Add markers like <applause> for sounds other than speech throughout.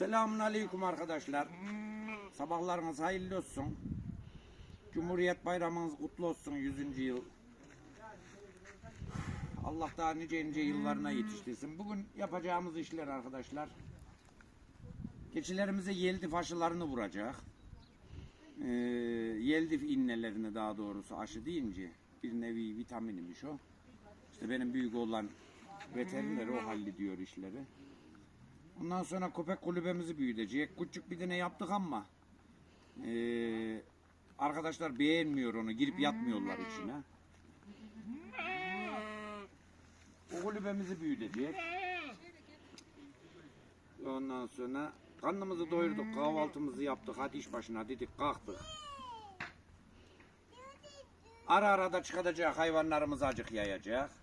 Selamun Aleyküm arkadaşlar. Sabahlarınız hayırlı olsun. Cumhuriyet Bayramınız kutlu olsun 100. yıl. Allah daha nice nice yıllarına yetiştirsin. Bugün yapacağımız işler arkadaşlar. Keçilerimize yeltif aşılarını vuracak. Ee, yeltif innelerini daha doğrusu aşı deyince bir nevi vitaminmiş o. İşte benim büyük olan veteriner o hallediyor işleri. Ondan sonra köpek kulübemizi büyütecek. Küçük bir tane yaptık ama eee, arkadaşlar beğenmiyor onu. Girip yatmıyorlar içine. O kulübemizi büyütecek. Ondan sonra karnımızı doyurduk, kahvaltımızı yaptık, hadi iş başına dedik, kalktık. Ara ara da çıkacak hayvanlarımız acık yayacak.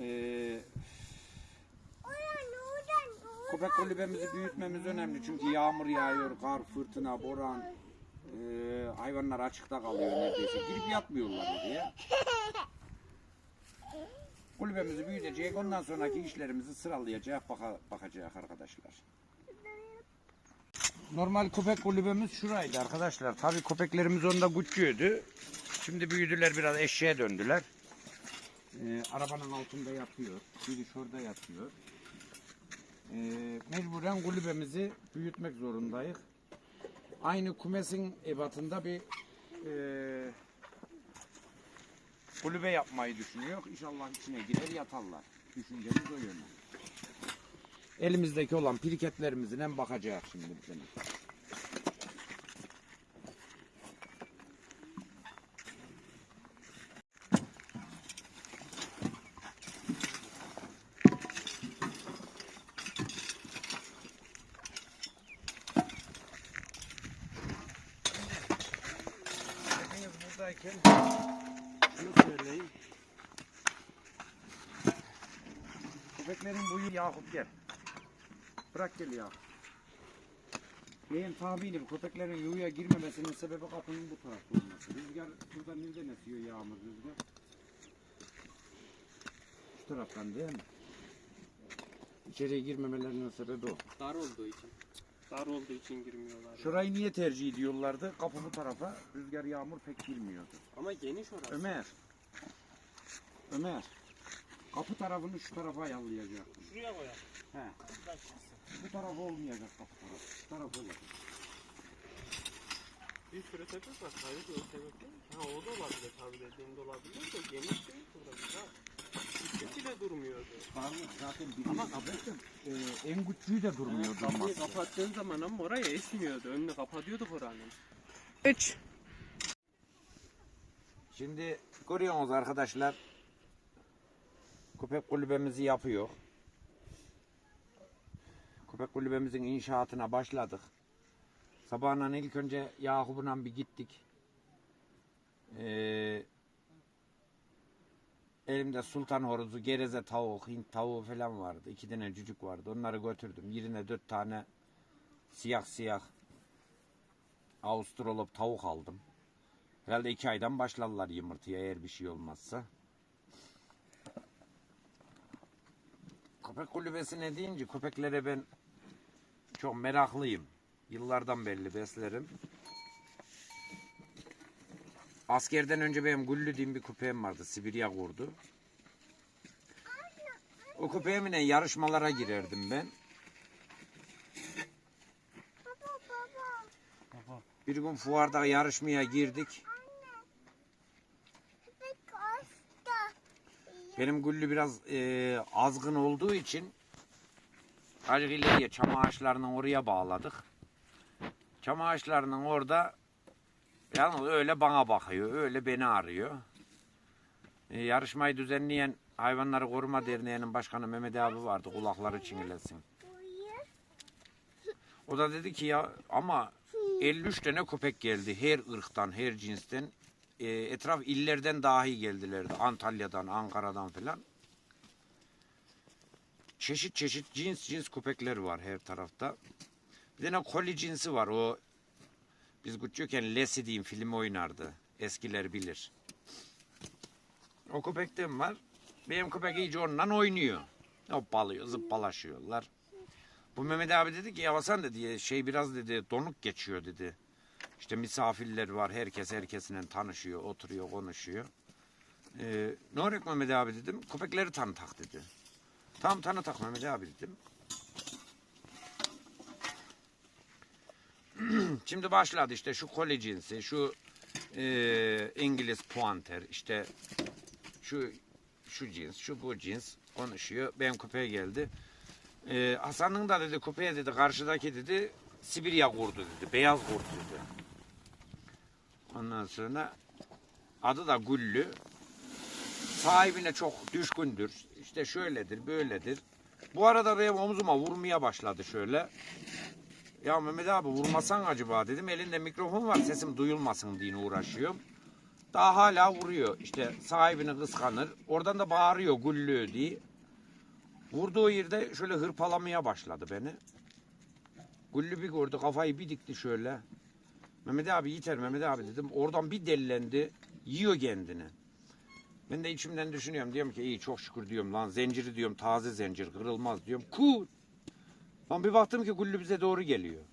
Ee, köpek kulübemizi büyütmemiz önemli çünkü yağmur yağıyor, kar, fırtına, boran. Ee, hayvanlar açıkta kalıyor neredeyse. Girip yatmıyorlar diye. Kulübemizi büyütecek, ondan sonraki işlerimizi sıralayacak, baka, bakacak arkadaşlar. Normal köpek kulübemiz şuraydı arkadaşlar. Tabii köpeklerimiz onda küçüğüydü. Şimdi büyüdüler biraz eşeğe döndüler. Ee, arabanın altında yatıyor. Biri şurada yatıyor. Ee, mecburen kulübemizi büyütmek zorundayız. Aynı kumesin ebatında bir e, kulübe yapmayı düşünüyor. İnşallah içine girer yatarlar. Düşüncemiz o yönde. Elimizdeki olan piriketlerimizin hem bakacak şimdi. Hepiniz gel. Bırak gel ya. Benim tahminim köpeklerin yuvaya girmemesinin sebebi kapının bu tarafta olması. Rüzgar burada nereden esiyor yağmur rüzgar? Şu taraftan değil mi? İçeriye girmemelerinin sebebi o. Dar olduğu için. Dar olduğu için girmiyorlar. Şurayı niye tercih ediyorlardı? Kapı bu tarafa rüzgar yağmur pek girmiyordu. Ama geniş orası. Ömer. Ömer. Kapı tarafını şu tarafa ayarlayacak. Şuraya koyalım. He. Bu taraf olmayacak kapı tarafı. Şu taraf olacak. Bir sürü sebep var. Hayır o sebep değil. Ha o da olabilir tabii dediğin de olabilir de geniş değil burası ha. Hiç de durmuyordu. Bağlı zaten bir ama kapatın. E, en küçüğü de durmuyor Kapıyı durmazsa. kapattığın zaman ama oraya esmiyordu. Önünü kapatıyorduk oranın. 3 Şimdi görüyorsunuz arkadaşlar. Köpek kulübemizi yapıyor. Köpek kulübemizin inşaatına başladık. Sabahından ilk önce Yakup'la bir gittik. Ee, elimde sultan horozu, gereze tavuk, hint tavuğu falan vardı. İki tane cücük vardı. Onları götürdüm. Yerine dört tane siyah siyah Avustralop tavuk aldım. Herhalde iki aydan başlarlar yumurtaya eğer bir şey olmazsa. Köpek kulübesine deyince köpeklere ben çok meraklıyım. Yıllardan belli beslerim. Askerden önce benim Güllü diye bir köpeğim vardı. Sibirya kurdu. O köpeğimle yarışmalara girerdim ben. Bir gün fuarda yarışmaya girdik. Benim Güllü biraz e, azgın olduğu için azıcık çam ağaçlarının oraya bağladık. Çam ağaçlarının orada yalnız öyle bana bakıyor, öyle beni arıyor. E, yarışmayı düzenleyen Hayvanları Koruma Derneği'nin başkanı Mehmet abi vardı kulakları çinlesin. O da dedi ki ya ama 53 tane köpek geldi her ırktan, her cinsten. E, etraf illerden dahi geldilerdi. Antalya'dan, Ankara'dan filan. Çeşit çeşit cins cins köpekler var her tarafta. Bir tane koli cinsi var. O biz küçükken Lesi diyeyim film oynardı. Eskiler bilir. O köpekten var. Benim köpek iyice onunla oynuyor. Hoppalıyor, zıppalaşıyorlar. Bu Mehmet abi dedi ki ya Hasan dedi şey biraz dedi donuk geçiyor dedi. İşte misafirler var herkes herkesiyle tanışıyor, oturuyor, konuşuyor. Ee, ne olacak Mehmet abi dedim. Köpekleri tanıtak dedi. Tam tanıtak Mehmet abi dedim. <clears throat> Şimdi başladı işte şu koli cinsi, şu e, İngiliz puanter, işte şu şu cins, şu bu cins konuşuyor. Benim köpeğe geldi. E, Hasan'ın da dedi köpeğe dedi karşıdaki dedi Sibirya kurdu dedi, beyaz kurt dedi. Ondan sonra adı da Güllü. Sahibine çok düşkündür. İşte şöyledir, böyledir. Bu arada benim omzuma vurmaya başladı şöyle. Ya Mehmet abi vurmasan acaba dedim. Elinde mikrofon var sesim duyulmasın diye uğraşıyorum. Daha hala vuruyor. İşte sahibini kıskanır. Oradan da bağırıyor güllü diye. Vurduğu yerde şöyle hırpalamaya başladı beni. Güllü bir gördü kafayı bir dikti şöyle. Mehmet abi yeter Mehmet abi dedim. Oradan bir delilendi. Yiyor kendini. Ben de içimden düşünüyorum. Diyorum ki iyi çok şükür diyorum lan. Zinciri diyorum taze zincir kırılmaz diyorum. Cool. Lan bir baktım ki Güllü bize doğru geliyor.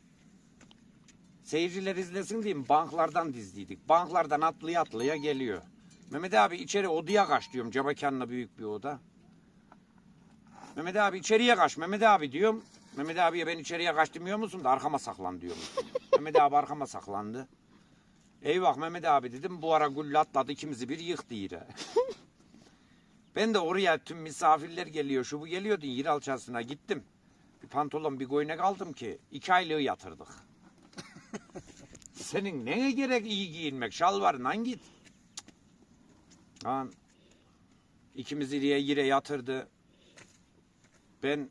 Seyirciler izlesin diyeyim banklardan dizdiydik. Banklardan atlaya atlaya geliyor. Mehmet abi içeri odaya kaç diyorum. Cabakanla büyük bir oda. Mehmet abi içeriye kaç Mehmet abi diyorum. Mehmet abiye ben içeriye kaç demiyor musun da arkama saklan diyorum. <laughs> Mehmet abi arkama saklandı. Eyvah Mehmet abi dedim bu ara Güllü atladı ikimizi bir yıktı yine. <laughs> ben de oraya tüm misafirler geliyor şu bu geliyordu yer alçasına gittim. Bir pantolon bir goynek aldım ki iki aylığı yatırdık. <laughs> Senin neye gerek iyi giyinmek şalvarından git. Lan ikimizi yere yere yatırdı. Ben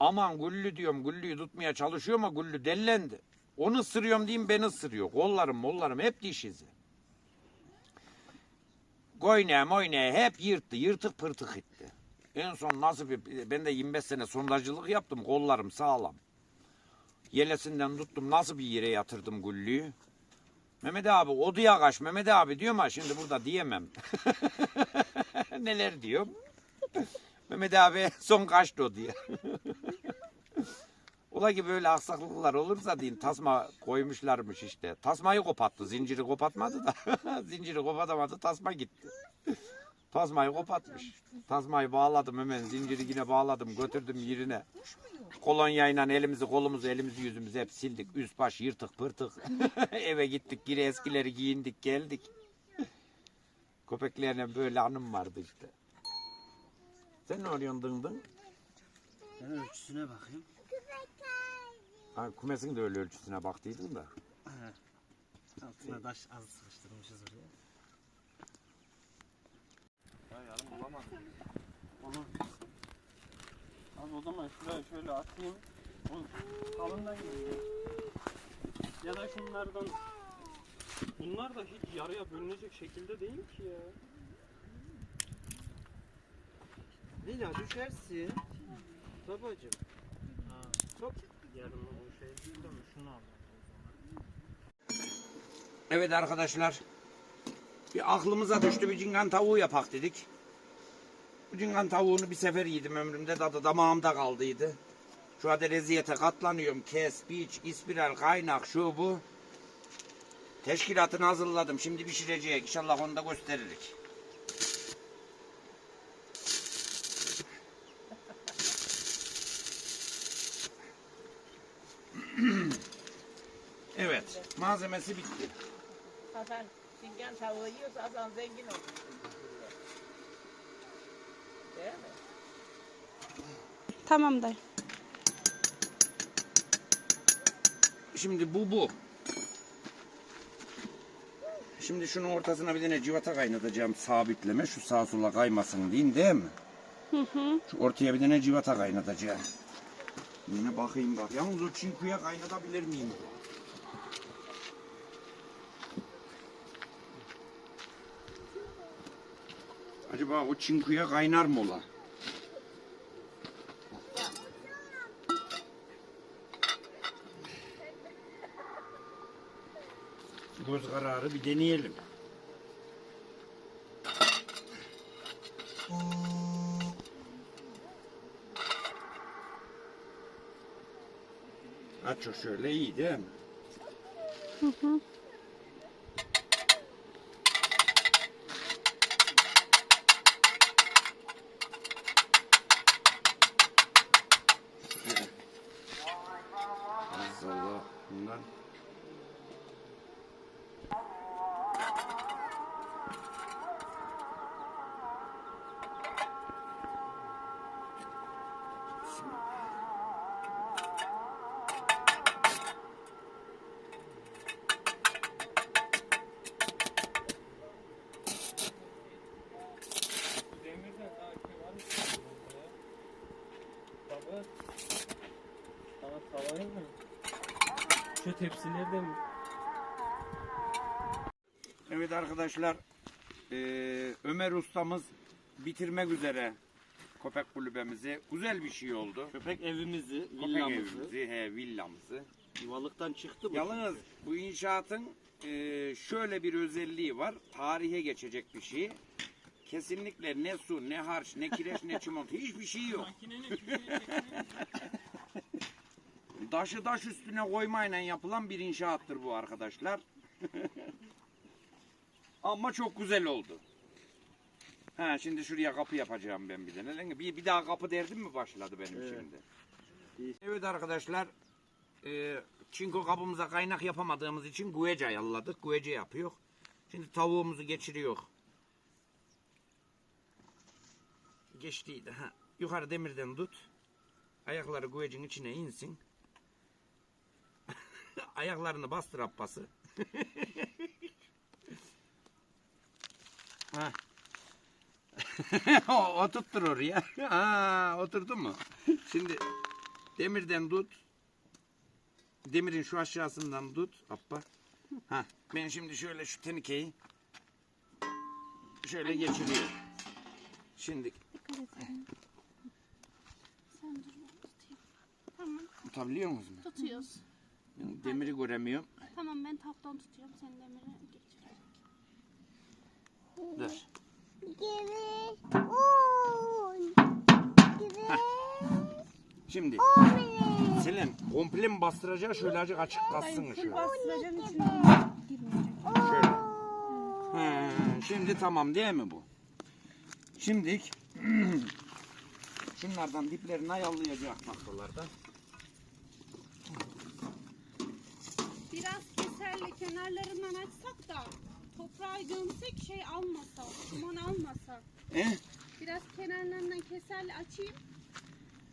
aman Güllü diyorum Güllü'yü tutmaya çalışıyor ama Güllü dellendi. Onu ısırıyorum diyeyim beni ısırıyor. Kollarım mollarım hep diş izi. Goyne moyne hep yırttı. Yırtık pırtık etti. En son nasıl bir ben de 25 sene sondacılık yaptım. Kollarım sağlam. Yelesinden tuttum nasıl bir yere yatırdım Güllü'yü. Mehmet abi odaya kaç Mehmet abi diyorum ha şimdi burada diyemem. <laughs> Neler diyorum. Mehmet abi son kaçtı odaya. <laughs> Ola ki böyle aksaklıklar olursa deyin tasma koymuşlarmış işte. Tasmayı kopattı. Zinciri kopatmadı da. <laughs> Zinciri kopatamadı tasma gitti. Tasmayı kopatmış. Tasmayı bağladım hemen zinciri yine bağladım götürdüm yerine. Kolonyayla elimizi kolumuzu elimizi yüzümüzü hep sildik. Üst baş yırtık pırtık. <laughs> Eve gittik geri eskileri giyindik geldik. Köpeklerine böyle anım vardı işte. Sen ne arıyorsun dıngdın? Ben ölçüsüne bakayım. Ha, kumesin de öyle ölçüsüne baktıydın da. Altına taş az sıkıştırmışız oraya. Ya yarın bulamadım. Onu Abi o zaman şuraya şöyle atayım. O kalından gidiyor. Ya da şunlardan Bunlar da hiç yarıya bölünecek şekilde değil ki ya. Lila düşersin. Babacım. Çok değil de şunu al. Evet arkadaşlar. Bir aklımıza düştü bir cingan tavuğu yapak dedik. Bu cingan tavuğunu bir sefer yedim ömrümde tadı damağımda kaldıydı. Şu anda reziyete katlanıyorum. Kes, biç, ispiral, kaynak, şu bu. Teşkilatını hazırladım. Şimdi pişirecek. İnşallah onu da gösteririk. Evet. Malzemesi bitti. Hasan Singan tavuğu yiyorsa Hasan zengin olur. Değil mi? Tamam dayı. Şimdi bu bu. Şimdi şunun ortasına bir tane civata kaynatacağım sabitleme. Şu sağa sola kaymasın deyin değil mi? Şu ortaya bir tane civata kaynatacağım. Yine bakayım bak. Yalnız o çinkuya kaynatabilir miyim? Acaba o çinkuya kaynar mı ola? Göz kararı bir deneyelim. Aç o şöyle iyi değil mi? Hı hı. Salayım mı? Şu tepsileri de mi? Evet arkadaşlar eee, Ömer ustamız bitirmek üzere köpek kulübemizi. Güzel bir şey oldu. Köpek evimizi, Köpek villamızı, evimizi, he, villamızı. yuvalıktan çıktı bu. Yalnız bu inşaatın eee, şöyle bir özelliği var. Tarihe geçecek bir şey. Kesinlikle ne su, ne harç, ne kireç, ne çimento hiçbir şey yok. Makinenin <laughs> Taşı taş üstüne koymayla yapılan bir inşaattır bu arkadaşlar. <laughs> Ama çok güzel oldu. Ha şimdi şuraya kapı yapacağım ben bir tane. Bir, bir daha kapı derdim mi başladı benim Evet. şimdi? Evet arkadaşlar. E, çinko kabımıza kaynak yapamadığımız için güvece ayarladık. Güvece yapıyor. Şimdi tavuğumuzu geçiriyor. Geçtiydi. Ha. Yukarı demirden tut. Ayakları güvecin içine insin. <laughs> Ayaklarını bastır abbası. <laughs> ha. <laughs> oturttur oraya. Ha, oturdu mu? Şimdi demirden tut. Demirin şu aşağısından tut. Abba. Ha, ben şimdi şöyle şu tenikeyi şöyle geçiriyorum. Şimdi Sen dur ben tutayım. Tamam tutabiliyor musun? tutuyoruz. Demiri göremiyorum. Tamam ben taptan tutuyorum. Sen demiri geçir. Dur. Şimdi Selin komple mi bastıracağı şöyle azıcık açık kalsın şöyle. bastıracağım içine girmeyecek. Şöyle. He, şimdi tamam değil mi bu? Şimdi <clears throat> şunlardan diplerini ayarlayacak noktalarda. Biraz keserle kenarlarından açsak da toprağı gömsek şey almasa, duman almasa. E? Biraz kenarlarından keserle açayım.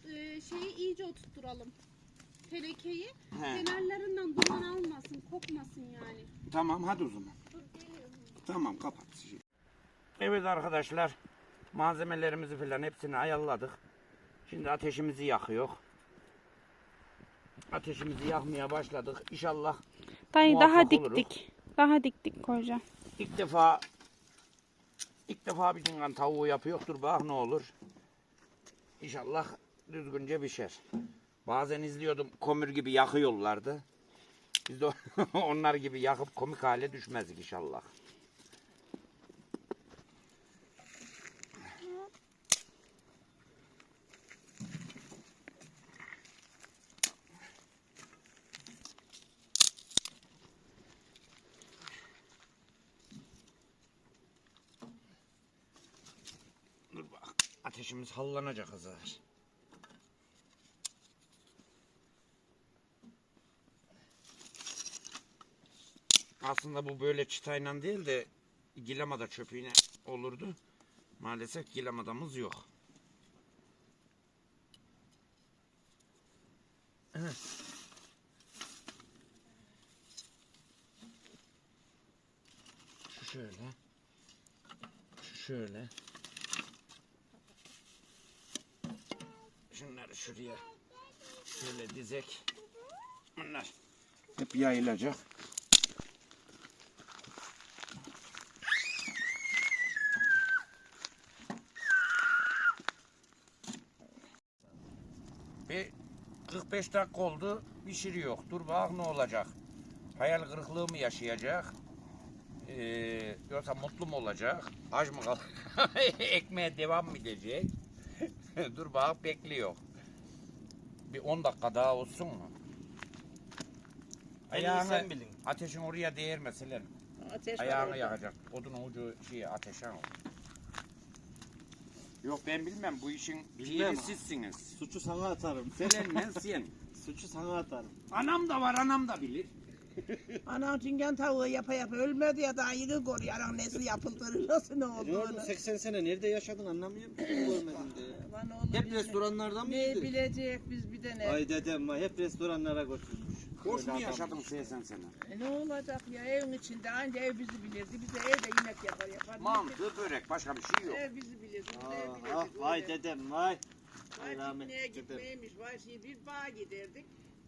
Ee, şeyi iyice oturtturalım. Tenekeyi. He. Kenarlarından duman almasın, kokmasın yani. Tamam hadi o zaman. Dur geliyorum. Tamam kapat. Evet arkadaşlar malzemelerimizi falan hepsini ayarladık. Şimdi ateşimizi yakıyor. Ateşimizi yakmaya başladık. İnşallah Dayı daha Muvaffak dik oluruz. Daha dik dik koyacağım. ilk defa ilk defa bir cingan tavuğu yapıyor. Dur bak ne olur. İnşallah düzgünce pişer. Bazen izliyordum kömür gibi yakıyorlardı. Biz de <laughs> onlar gibi yakıp komik hale düşmezdik inşallah. Dur bak. Ateşimiz hallanacak hazır. Aslında bu böyle çıtayla değil de gilamada çöpüyle olurdu. Maalesef gilamadamız yok. Evet. Şu şöyle. Şu şöyle. Şuraya şöyle dizek. Bunlar hep yayılacak. Bir 45 dakika oldu pişiriyor. Dur bak ne olacak. Hayal kırıklığı mı yaşayacak? Ee, yoksa mutlu mu olacak? Aç mı kal? <laughs> Ekmeğe devam mı edecek? <laughs> Dur bak bekliyor. Bir 10 dakika daha olsun mu? Ayağını, sen bilin. ateşin oraya değirmeseler. Ateş var Ayağını orada. yakacak. Odun ucu şey ateşe al. Yok ben bilmem bu işin Bilmem. sizsiniz. Suçu sana atarım. Selenle <laughs> sen. Suçu sana atarım. Anam da var anam da bilir. Anam çingen tavuğu yapa yapa ölmedi ya daha yeni koruyor. Nesi yapıldığını nasıl ne Ne oldu olduğunu. 80 sene nerede yaşadın anlamıyorum ki görmedim de. Lan oğlum Hep biz restoranlarda Ne bilecek biz bir de ne. Ay dedem vay hep restoranlara götürmüş. Boş mu yaşadın 80 sene? E ne olacak ya evin içinde anca ev bizi bilirdi. Bize evde yemek yapar yapar. Mantı, börek başka bir şey yok. Ev bizi bilirdi. Biz de ev Ah, bilirdik. ah, vay öyle. dedem vay. Vay rahmet pikniğe dedem. gitmeymiş. Vay şey bir bağa giderdik.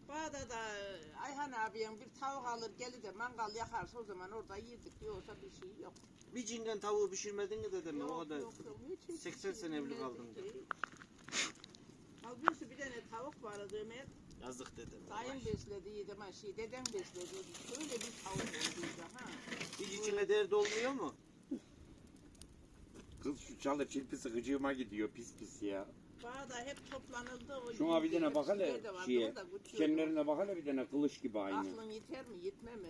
Bağda da e, Ayhan abiyen bir tavuk alır gelir de mangal yakarsa o zaman orada yedik. Yoksa bir şey yok. Bir cingen tavuğu pişirmedin mi dedem ya o kadar. yok, yok. Hiç, hiç, 80 hiç sene evli kaldın ki. Halbuki bir tane tavuk vardı Ömer. Yazık dedem. Dayım beslediydi ama şey dedem besledi. Şöyle bir tavuk olduydu ha. Hiç içine derdi olmuyor mu? Kız şu çalı çirpisi gıcığıma gidiyor pis pis ya. Bağda hep toplanıldı. O Şuna bir tane bak hele şeye. Dikenlerine bak hele bir tane kılıç gibi aynı. Aklın yeter mi yetme mi?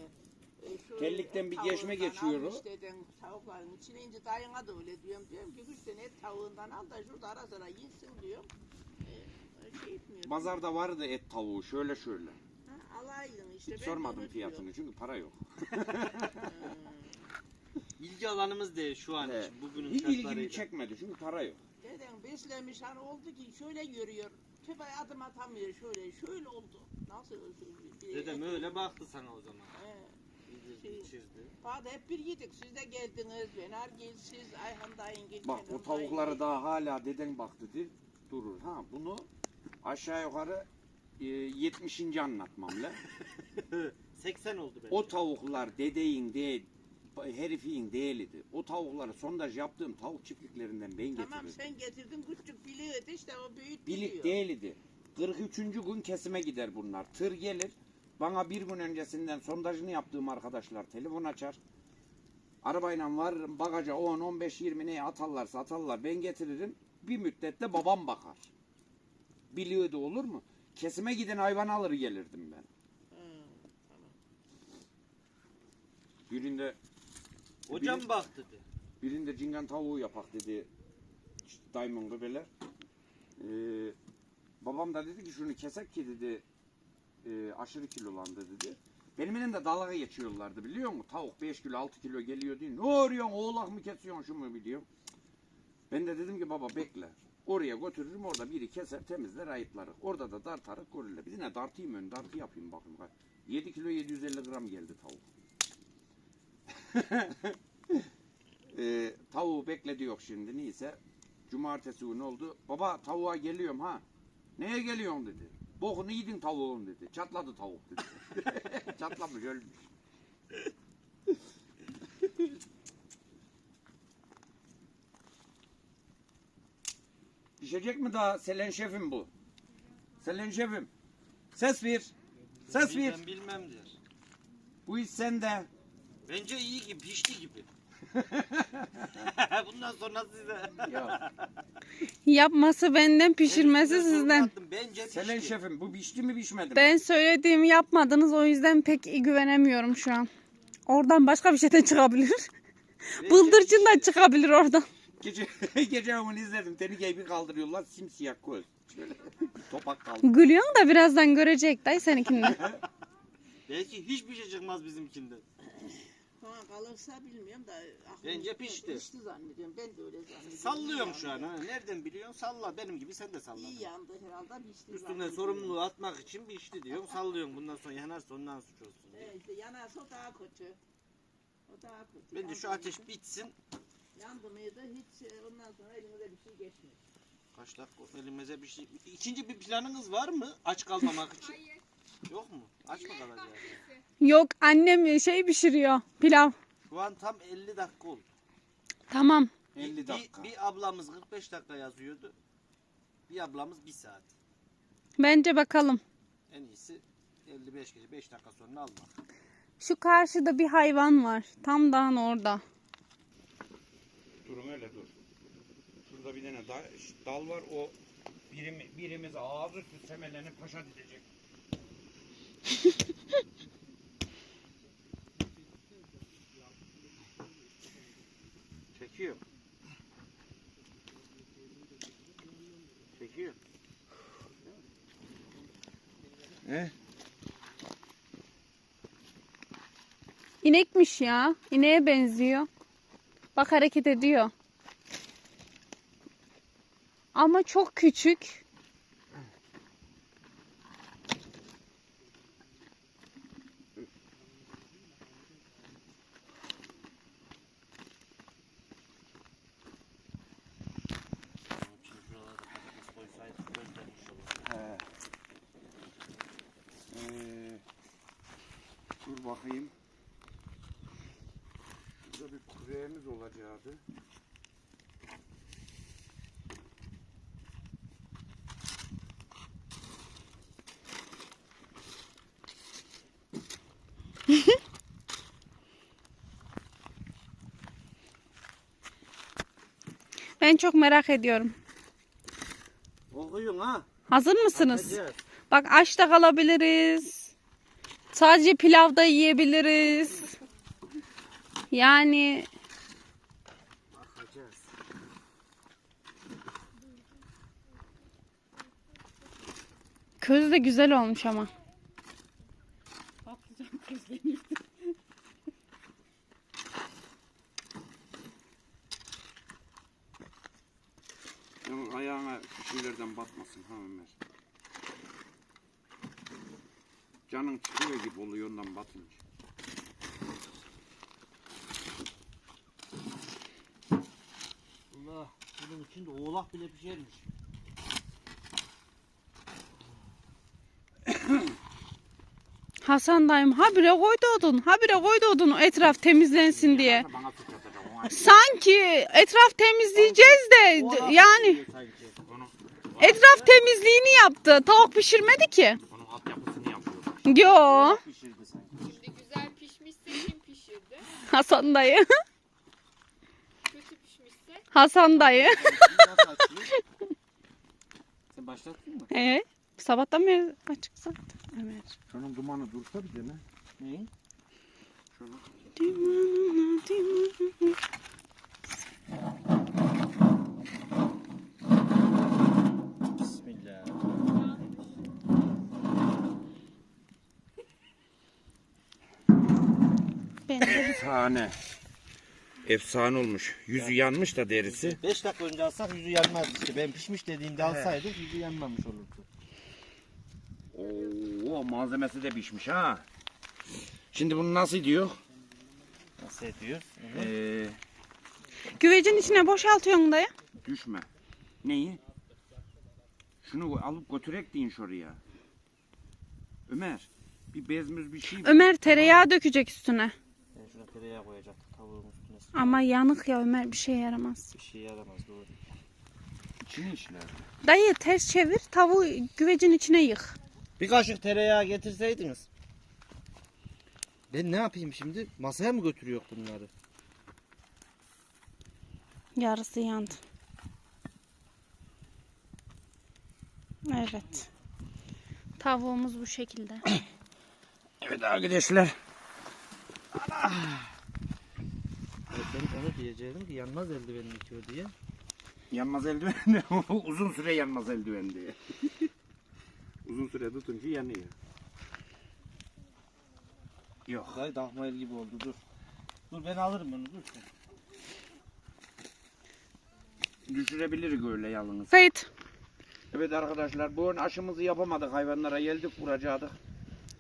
E, şu Tellikten bir geçme tavuğundan geçiyor o. almış Deden, tavukların içine ince dayına da öyle diyorum. Diyorum ki üç tane et tavuğundan al da şurada ara sıra yesin diyorum. E, şey etmiyor. Pazarda vardı et tavuğu şöyle şöyle. Ha, alaydın işte. Hiç ben sormadım fiyatını çünkü para yok. <laughs> Bilgi alanımız değil şu an Evet. için bugünün Hiç ilgimi çekmedi çünkü para yok. Deden beslemiş hani oldu ki şöyle yürüyor. Tübe adım atamıyor şöyle. Şöyle oldu. Nasıl bir Dedem öyle baktı sana o zaman. He. Şey-. Bağda hep bir yedik. Siz de geldiniz. Ben Ergil, siz Ayhan dayın gelin. Bak o tavukları daha hala deden baktı dir, durur. Ha bunu aşağı yukarı e, 70. anlatmam la. <laughs> 80 oldu bence. O tavuklar dedeyin değil, herifin değildi. O tavukları sondaj yaptığım tavuk çiftliklerinden ben getirdim. Tamam sen getirdin küçük biliyordu işte o büyük Bilik biliyor. değildi. 43. gün kesime gider bunlar. Tır gelir. Bana bir gün öncesinden sondajını yaptığım arkadaşlar telefon açar. Arabayla var bagaja 10, 15, 20 neye atarlarsa atarlar. Ben getiririm. Bir müddette babam bakar. Biliyordu olur mu? Kesime giden hayvan alır gelirdim ben. Hı. Birinde Hocam Bilir- bak dedi. birinde cingan tavuğu yapak dedi. İşte Daimon bebeler. Ee, babam da dedi ki şunu kesek ki dedi e, aşırı kilolandı dedi. Benim elimde dalga geçiyorlardı biliyor musun? Tavuk 5 kilo 6 kilo geliyor diye. Ne arıyorsun oğlak mı kesiyorsun şu mu biliyor. Ben de dedim ki baba bekle. Oraya götürürüm orada biri keser temizler ayıpları. Orada da dartarık görürler. Bir de dartayım ön dartı yapayım bakın. 7 kilo 750 gram geldi tavuk. <laughs> Ee, tavuğu bekledi yok şimdi neyse. Cumartesi günü oldu. Baba tavuğa geliyorum ha. Neye geliyorsun dedi. Bokunu yedin tavuğun dedi. Çatladı tavuk dedi. <laughs> Çatlamış ölmüş. Pişecek mi daha Selen şefim bu? Selen şefim. Ses ver. Ses ver. Ben bilmem der. Bu iş sende. Bence iyi gibi, pişti gibi. <laughs> Bundan sonra size. Yok. Yapması benden, pişirmesi sizden. Bence pişti. Selen şefim bu pişti mi pişmedi mi? Ben söylediğimi yapmadınız o yüzden pek güvenemiyorum şu an. Oradan başka bir şeyden çıkabilir. Bence Bıldırcın da pişti. çıkabilir oradan. Gece, <laughs> gece onu izledim. Tehlikeyi bir kaldırıyorlar. Simsiyah göz. Şöyle <laughs> topak kaldı. Gülüyorsun da birazdan görecek day seninkinden. Belki hiçbir şey çıkmaz bizimkinden. Ha, kalırsa bilmiyorum da aklım Bence pişti. Pişti zannediyorum. Ben de öyle zannediyorum. Sallıyorum şu an ha. Nereden biliyorsun? Salla. Benim gibi sen de salla. İyi yandı herhalde pişti Üstüne zannediyorum. sorumluluğu atmak için bir işti diyorum. Sallıyorum. Bundan sonra yanarsa ondan suç olsun. diye. Evet, işte yanarsa o daha kötü. O daha kötü. Bence Yandı şu mıydı? ateş bitsin. Yandı mıydı hiç e, ondan sonra elinize bir şey geçmiyor. Kaç dakika elimize bir şey. İkinci bir planınız var mı? Aç kalmamak için. Hayır. Yok mu? Aç mı kalacağız? Yok annem şey pişiriyor pilav. Şu an tam 50 dakika oldu. Tamam. 50 Bir- dakika. Bir, bir ablamız 45 dakika yazıyordu. Bir ablamız 1 saat. Bence bakalım. En iyisi 55 gece 5 dakika sonra almak. Şu karşıda bir hayvan var. Tam dağın orada. Durun öyle dur. Şurada bir tane da, dal var. O birim, birimiz ağzı üstü semeleni paşa didecek. Çekiyor. Çekiyor. Eh. İnekmiş ya. İneğe benziyor. Bak hareket ediyor. Ama çok küçük. Bakayım. Şurada bir küreğimiz olacaktı. <laughs> Ben çok merak ediyorum. Okuyun ha. Hazır mısınız? Bak aç da kalabiliriz. Sadece pilav da yiyebiliriz. Yani Bakacağız. közü de güzel olmuş ama. Patlıcan közlenir. Yalnız ayağına şeylerden batmasın ha Ömer. Canın çıkıyor gibi oluyor ondan batınca. Allah bunun içinde oğlak bile pişermiş. Hasan dayım habire koydu odun. Habire koydu odun etraf temizlensin diye. Bana suç atacak ona. Sanki etraf temizleyeceğiz de Oğlak yani pişiriyor sanki. Onun, etraf temizliğini yaptı. Tavuk pişirmedi ki. Yo Oğlak pişirdi sanki. Şimdi güzel pişmişse kim pişirdi? Hasan dayı. Kötü pişmişse Hasan dayı. Nasıl? Sen başlattın mı? Ee, sabahtan beri açık zaten. Evet. Şunun dumanı dursa bir dene. Neyin? Şunu. Bismillah. Ben de Efsane. Efsane olmuş. Yüzü yanmış da derisi. 5 dakika önce alsak yüzü yanmaz işte. Ben pişmiş dediğimde alsaydık yüzü yanmamış olurdu. Oo malzemesi de pişmiş ha. Şimdi bunu nasıl diyor? Nasıl ediyor? Ee, güvecin içine boşaltıyorsun dayı. düşme. Neyi? Şunu alıp götürek deyin şuraya. Ömer. Bir bezmüz bir şey. Ömer tereyağı dökecek üstüne. Tereyağı koyacaktım tavuğun üstüne. Ama yanık ya Ömer bir şey yaramaz. Bir şey yaramaz doğru. İçini işler. Dayı ters çevir tavuğu güvecin içine yık. Bir kaşık tereyağı getirseydiniz. Ben ne yapayım şimdi? Masaya mı götürüyor bunları? Yarısı yandı. Evet. Tavuğumuz bu şekilde. Evet arkadaşlar. Evet, ben onu diyecektim ki yanmaz eldivenin itiyor diye. Yanmaz eldiven de <laughs> uzun süre yanmaz eldiven diye. <laughs> uzun süre tutunca yanıyor. Yok. Dayı takma el gibi oldu dur. Dur ben alırım bunu dur. sen. Düşürebiliriz öyle yalnız. Sait. Evet arkadaşlar bu ön aşımızı yapamadık hayvanlara geldik vuracaktık.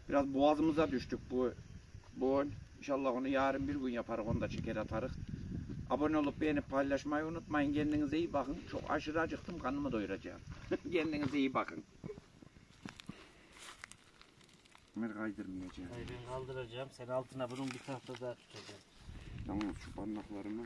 Biraz boğazımıza düştük bu bu ön. İnşallah onu yarın bir gün yaparız onu da çeker atarız. Abone olup beğenip paylaşmayı unutmayın. Kendinize iyi bakın. Çok aşırı acıktım karnımı doyuracağım. <laughs> Kendinize iyi bakın. Ömer kaydırmayacağım. Dayı ben kaldıracağım. Sen altına bunun bir tahta daha tutacağım. Tamam şu parmaklarımı